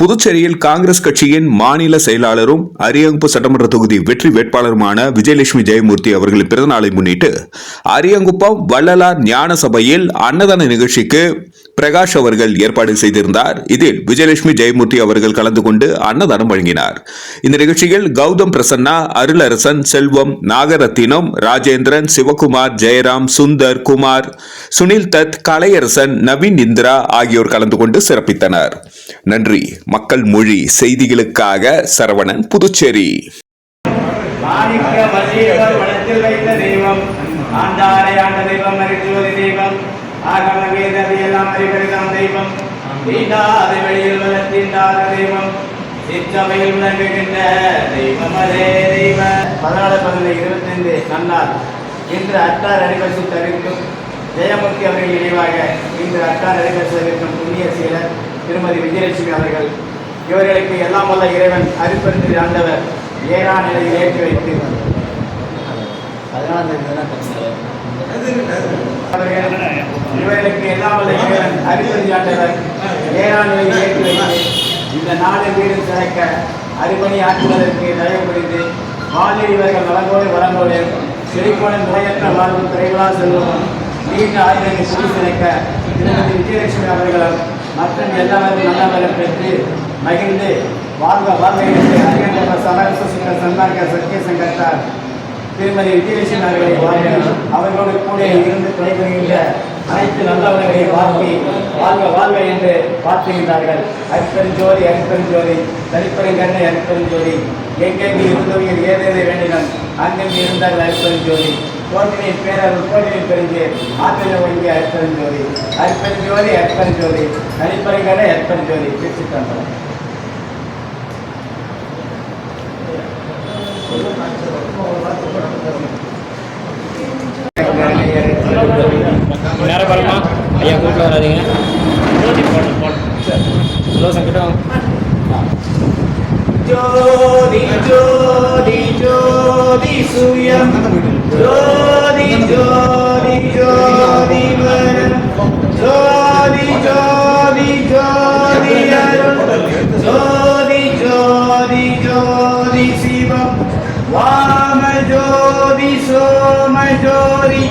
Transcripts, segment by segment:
புதுச்சேரியில் காங்கிரஸ் கட்சியின் மாநில செயலாளரும் அரியங்குப்பு சட்டமன்ற தொகுதி வெற்றி வேட்பாளருமான விஜயலட்சுமி ஜெயமூர்த்தி அவர்களின் பிறந்தநாளை முன்னிட்டு அரியங்குப்பம் வள்ளலார் ஞான சபையில் அன்னதான நிகழ்ச்சிக்கு பிரகாஷ் அவர்கள் ஏற்பாடு செய்திருந்தார். இதில் விஜயலட்சுமி ஜெயமூர்த்தி அவர்கள் கலந்து கொண்டு அன்னதானம் வழங்கினார். இந்த நிகழ்ச்சியில் கௌதம் பிரசன்னா அருளரசன் செல்வம் நாகரத்தினம் ராஜேந்திரன் சிவகுமார் ஜெயராம் சுந்தர் குமார் சுனில் தத் கலையரசன் நவீன் இந்திரா ஆகியோர் கலந்து கொண்டு சிறப்பித்தனர். நன்றி. மக்கள் மொழி செய்திகளுக்காக சரவணன் புதுச்சேரி. ஆண்டாரை ஆண்ட தெய்வம் மருத்துவதி தெய்வம் ஆகம எல்லாம் அறிவறிதாம் தெய்வம் தீண்டாத வெளியில் தெய்வம் சிற்றவையில் விளங்குகின்ற தெய்வம் அதே தெய்வ பதினாலு பதினொன்று இருபத்தைந்து நன்னாள் இன்று அட்டார் அடிபசு தவிர்க்கும் ஜெயமூர்த்தி அவர்கள் நினைவாக இன்று அட்டார் அடிபசு தவிர்க்கும் புண்ணிய சீலர் திருமதி விஜயலட்சுமி அவர்கள் இவர்களுக்கு எல்லாம் வல்ல இறைவன் அருப்பெருந்திரி ஆண்டவர் ஏறா நிலையில் ஏற்றி வைத்து இவர்களுக்கு எல்லாம் வல்ல இறைவன் அருப்பெருந்தி ஆண்டவர் ஏறா நிலையில் ஏற்றி வைத்து இந்த நாடு வீடு சிறக்க அறுபணி ஆற்றுவதற்கு தயவு புரிந்து வாழ்வில் இவர்கள் வளங்கோடு வளங்கோடு செழிப்போடு முறையற்ற வாழ்வு திரைகளா செல்வமும் நீண்ட ஆயுதங்கள் சுடி சிறக்க திருமதி விஜயலட்சுமி அவர்களும் மற்றும் எல்லாரும் நல்லவரும் பெற்று மகிழ்ந்து வாழ்க வாழ்க. என்று அறிஞர் சமரச சுத்த சன்மார்க்க சத்திய சங்கத்தார் திருமதி விஜயலட்சுமி அவர்களை வாழ்க. அவர்களோடு கூட இருந்து துணை அனைத்து நல்லவர்களை வாழ்த்தி வாழ்க வாழ்க என்று வாழ்த்துகின்றார்கள். அரிப்பெருஞ்சோதி அரிப்பெருஞ்சோதி தனிப்பெருங்கண்ணை அரிப்பெருஞ்சோதி எங்கெங்கு இருந்தவர்கள் ஏதேதை வேண்டினம் அங்கெங்கு இருந்தார்கள் அரிப்பெருஞ்சோதி கோட்டினை பேரர்கள் கோட்டினை பெருஞ்சு ஆற்றில் ஒங்கிய அற்பெருஞ்சோதி அற்பெருஞ்சோதி அற்பெருஞ்சோதி தனிப்பெருங்கண்ணை அற்பெருஞ்சோதி பிரித்து தந்தோம். நேரம் பாருமா ஐயா கூப்பிட்டு வராதீங்க. சங்கடம் ஜோதி ஜோதி ஜோதி சுயம் ஜோதி ஜோதி ஜோதி வரம் ஜோதி ஜோதி ஜோதி அருள் ஜோதி ஜோதி ஜோதி சிவம் வாம ஜோதி சோம ஜோதி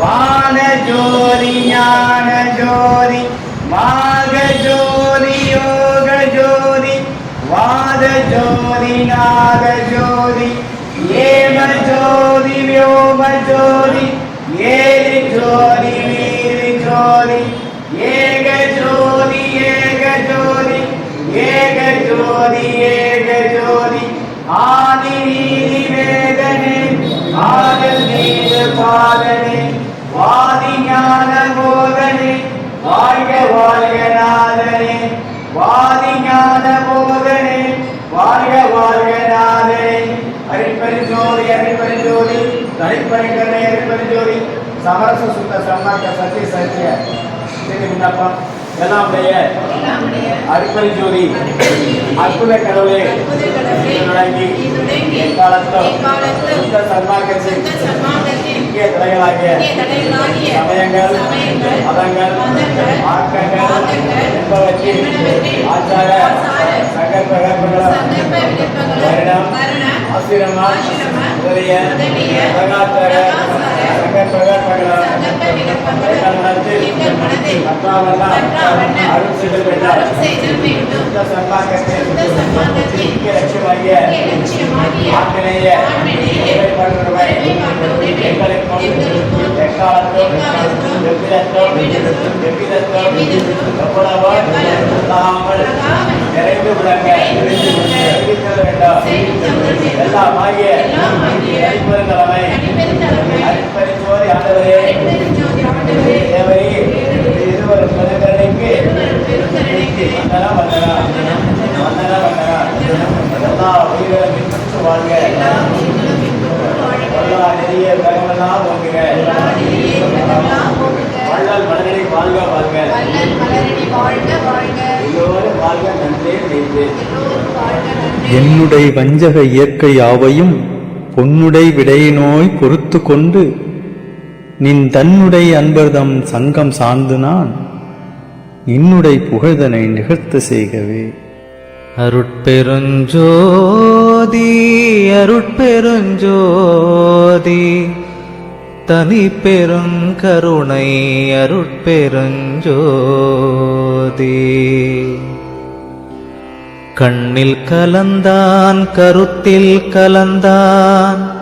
வான ஜோதி ஞான ஜோதி மாக ஜோதி யோக ஜோதி வாத ஜோதி நாக ஜோதி ஆதல் நீது பாதனே வாதி ஞான போதனே வாழ்க வாழ்க நாதனே வாதி ஞான போதனே வாழ்க வாழ்க நாதனே. அரிப்பரிஜோதி அரிப்பரிஜோதி தனிப்பரிகரணை அரிப்பரிஜோதி சமரச சுத்த சம்மாக்க சத்திய சத்திய சரி எல்லாம் அடிப்படை ஜோதி அற்புத கடவுளே தொடங்கி எக்காலத்தும் சுத்த சன்மார்க்கத்தின் முக்கிய தலைகளாகிய சமயங்கள் மதங்கள் மார்க்கங்கள் என்பவற்றின் ஆச்சார சங்கற்ப வேப்பங்களும் வருடம் ஆசிரமா முதலிய சகாச்சார மனத்தில் அருள் செய்தல் வேண்டாம் சுத்த சன்மார்க்கத்தின் முக்கிய லட்சியமாகிய ஆண்மநேய இறைப்பற்றுமை எங்களுக்கும் எக்காலத்தும் எவ்விதத்தும் எவ்விதத்தும் எவ்வளவோ தாமல் நிறைந்து விளங்க வேண்டும் எல்லாம் அடிப்பெருந்தலைமை அடிப்பரிசோதி ஆண்டவரே தேவரே இருவர் வந்தனா வந்தனா. வந்தனா வந்தனா. எல்லா உயிர்களும் பின்பற்று வாழ்க. எல்லா நெறிய வேகமெல்லாம் வாழ்க வாழ்க. எல்லோரும் வாழ்க நன்றே வஞ்சக இயற்கை யாவையும் பொன்னுடை விடையினோய் பொறுத்து கொண்டு நின் தன்னுடை அன்பர்தம் சங்கம் சார்ந்து நான் இன்னுடை புகழ்தனை நிகழ்த்த செய்கவே. அருட்பெருஞ்சோதி அருட்பெருஞ்சோதி தனி பெருங்கருணை அருட்பெருஞ்சோதி. கண்ணில் கலந்தான் கருத்தில் கலந்தான்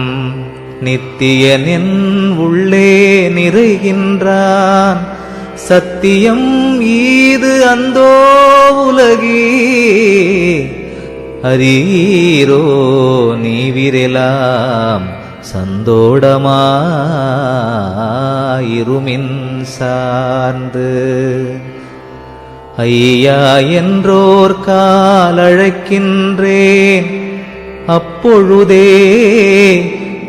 நித்தியனின் உள்ளே நிறைகின்றான். சத்தியம் ஈது அந்தோ உலகி. அரீரோ நீவிரெலாம். சந்தோடமாயிருமின் சார்ந்து. ஐயா என்றோர் காலழைக்கின்றேன். அப்பொழுதே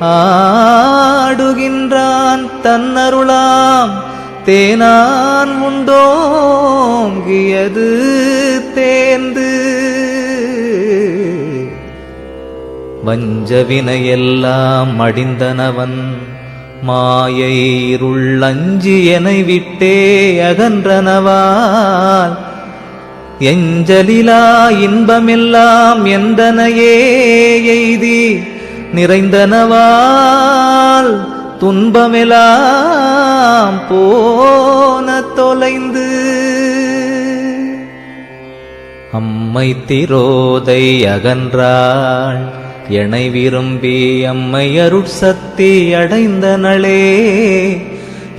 ஆடுகின்றான் தன்னருளாம். தேனான் உண்டோங்கியது தேர்ந்து வஞ்சவினையெல்லாம் மடிந்தனவன். மாயை இருள்ளஞ்சி என விட்டே அகன்றனவால். எஞ்சலிலா இன்பமெல்லாம் எந்தனையே எய்தி. நிறைந்தனவால் துன்பமெலாம் போன தொலைந்து அம்மை திரோதை அகன்றாள் எனை விரும்பி அம்மை அருட்சக்தி அடைந்தனளே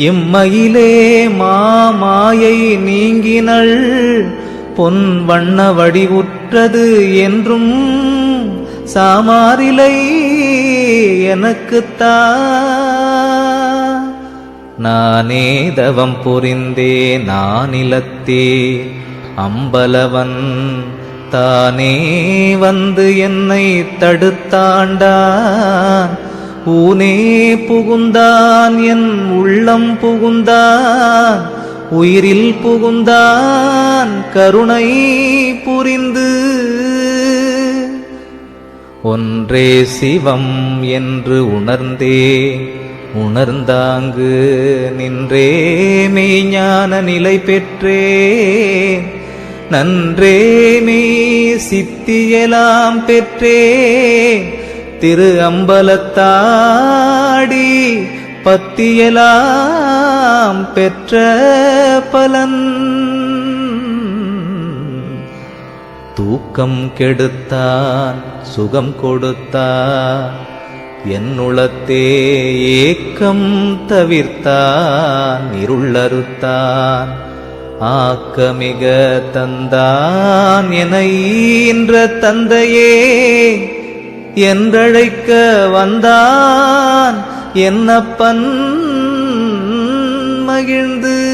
இம்மையிலே மாமாயை நீங்கினள் பொன் வண்ண வடிவுற்றது என்றும் சாமாரிலை எனக்குத்தா நானே தவம் புரிந்தே நானிலத்தே. அம்பலவன் தானே வந்து என்னை தடுத்தாண்டான். ஊனே புகுந்தான் என் உள்ளம் புகுந்தான். உயிரில் புகுந்தான் கருணை புரிந்து ஒன்றே சிவம் என்று உணர்ந்தே உணர்ந்தாங்கு நின்றே மெய்ஞான நிலை பெற்றே நன்றே மெய் சித்தியலாம் பெற்றே திரு அம்பலத்தாடி பத்தியலாம் பெற்ற பலன். தூக்கம் கெடுத்தான் சுகம் கொடுத்தான். என்னுளத்தே ஏக்கம் தவிர்த்தான் இருளறுத்தான். ஆக்கமிக தந்தான் என ஈன்ற தந்தையே என்றழைக்க வந்தான். என்னப்பன் மகிழ்ந்து